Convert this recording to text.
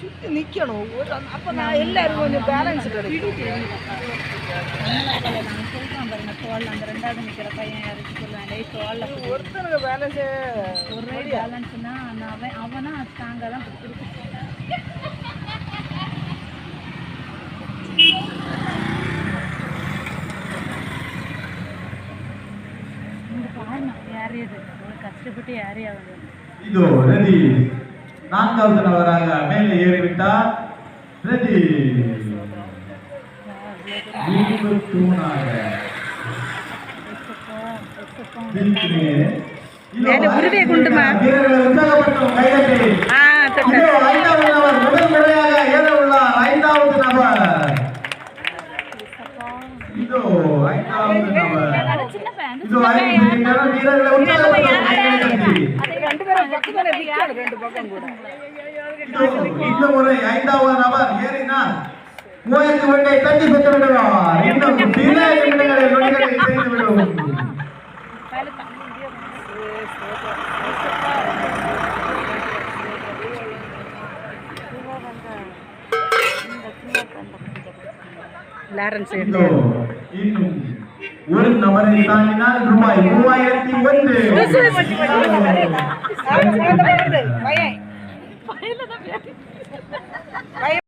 சுத்தி நிக்கணும். ஒரு அப்ப நான் எல்லாரும் கொஞ்சம் பேலன்ஸ் கிடைக்கும் தோல் அந்த ரெண்டாவது நிக்கிற பையன் யாருக்கு சொல்லுவேன் டேய் தோல்ல ஒருத்தனுக்கு பேலன்ஸே ஒரே பேலன்ஸ்னா அவன் அவனா ஸ்ட்ராங்கா தான் இந்த பாருங்க ஏறியது ஒரு கஷ்டப்பட்டு ஏறி ஆகுது இதோ ரெடி. நான்காவது நபராக மேலே ஏறிவிட்டார் ரெடி ஐந்தாவது நபர் முதல் முறையாக ஏற உள்ளார் ஐந்தாவது நபர் இதோ ஐந்தாவது நபர். இதோ ஐந்து இந்த முறை ஐந்தாவது நபர் ஏறினார். மூவாயிரத்தி ஒன்றை தட்டி பெற்று விடுவார். இன்னும் சில நிமிடங்களில் நொடிகளை செய்து விடும். லாரன்ஸ் இதோ இன்னும் ஒரு நபரை தாண்டினால் ரூபாய் மூவாயிரத்தி ஒன்று.